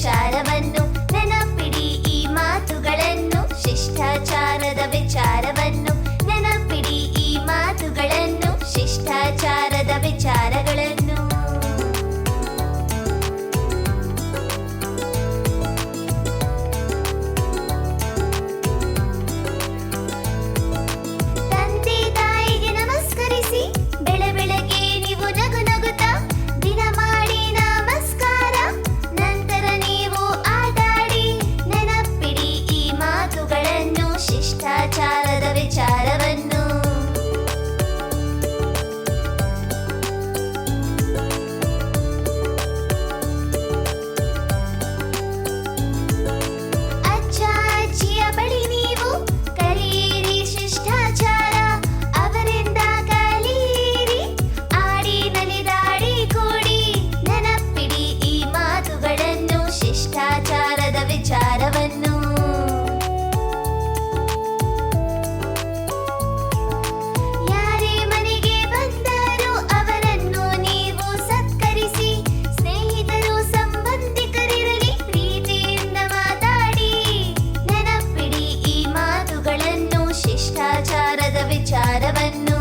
ಚಾರವನ್ನು ചാരവന്നു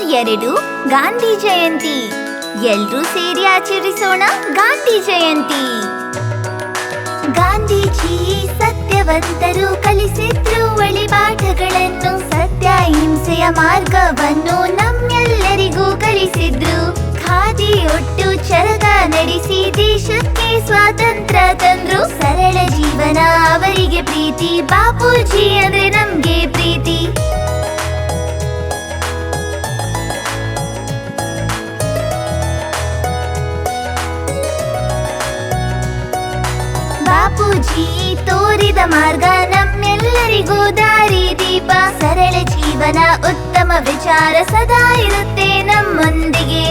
October ಎರಡು, ಗಾಂಧಿ ಜಯಂತಿ. ಎಲ್ರೂ ಸೇರಿ ಆಚರಿಸೋಣ ಗಾಂಧಿ ಜಯಂತಿ. ಗಾಂಧೀಜಿ ಸತ್ಯವಂತರು ಕಲಿಸಿದ್ರು ಒಳಿ ಪಾಠಗಳನ್ನು, ಸತ್ಯ ಹಿಂಸೆಯ ಮಾರ್ಗವನ್ನು ನಮ್ಮೆಲ್ಲರಿಗೂ ಕಲಿಸಿದ್ರು. ಖಾದಿ ಒಟ್ಟು ಚರಗ ನಡೆಸಿ ದೇಶಕ್ಕೆ ಸ್ವಾತಂತ್ರ್ಯ ತಂದ್ರು. ಸರಳ ಜೀವನ ಅವರಿಗೆ ಪ್ರೀತಿ, ಬಾಪೂಜಿ ಅಂದ್ರೆ ನಮ್ಗೆ ಪ್ರೀತಿ. ದೀಪ ಸರಳ ಜೀವನ ಉತ್ತಮ ವಿಚಾರ ಸದಾ ಇರುತ್ತೆ ನಮ್ಮೊಂದಿಗೆ.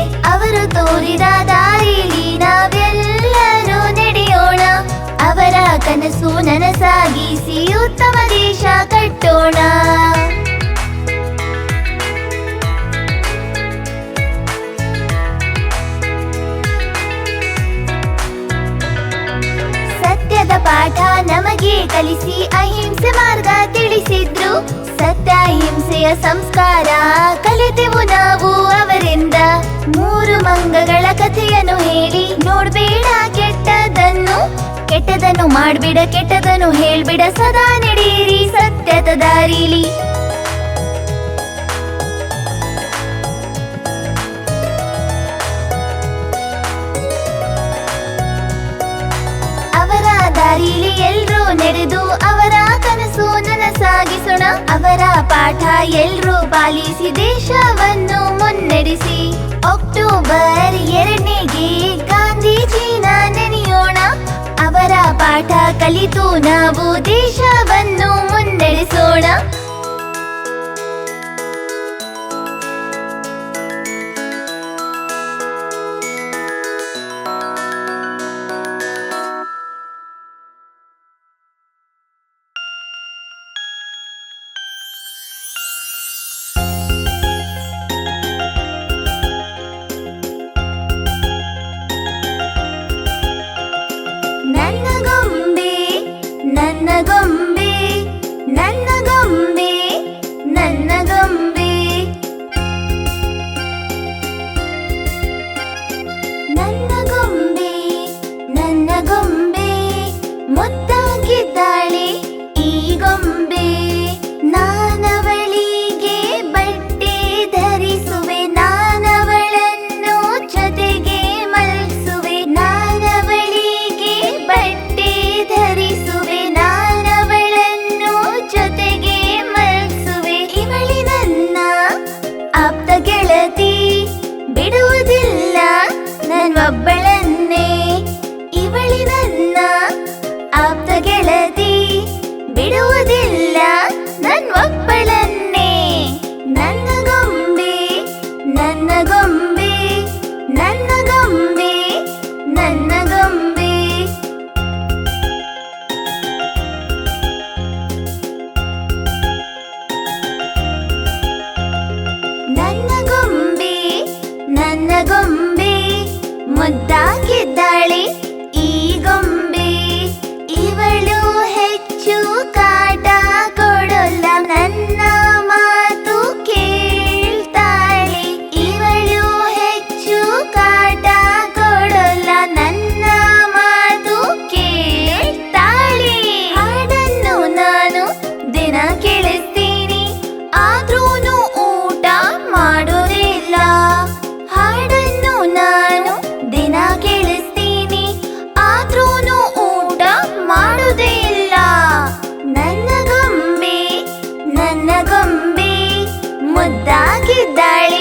ಕಲಿಸಿ ಅಹಿಂಸೆ ಮಾರ್ಗ ತಿಳಿಸಿದ್ರು. ಸತ್ಯ ಅಹಿಂಸೆಯ ಸಂಸ್ಕಾರ ಕಲಿತೆವು ನಾವು ಅವರಿಂದ. ಮೂರು ಮಂಗಗಳ ಕಥೆಯನ್ನು ಹೇಳಿ ನೋಡ್ಬೇಡ ಕೆಟ್ಟದನ್ನು. ಕೆಟ್ಟದನ್ನು ಮಾಡ್ಬಿಡ, ಕೆಟ್ಟದನ್ನು ಹೇಳ್ಬಿಡ, ಸದಾ ನಡೆಯಿರಿ ಸತ್ಯದ ದಾರಿಲಿ. ಅವರ ಪಾಠ ಎಲ್ರೂ ಪಾಲಿಸಿ ದೇಶವನ್ನು ಮುನ್ನಡೆಸಿ. ಅಕ್ಟೋಬರ್ ಎರಡನೇಗೆ ಗಾಂಧೀಜಿನ ನೆನೆಯೋಣ. ಅವರ ಪಾಠ ಕಲಿತು ನಾವು ದೇಶವನ್ನು ಮುನ್ನಡೆಸೋಣ. なご ಮುದ್ದಾಗಿದ್ದಾಳೆ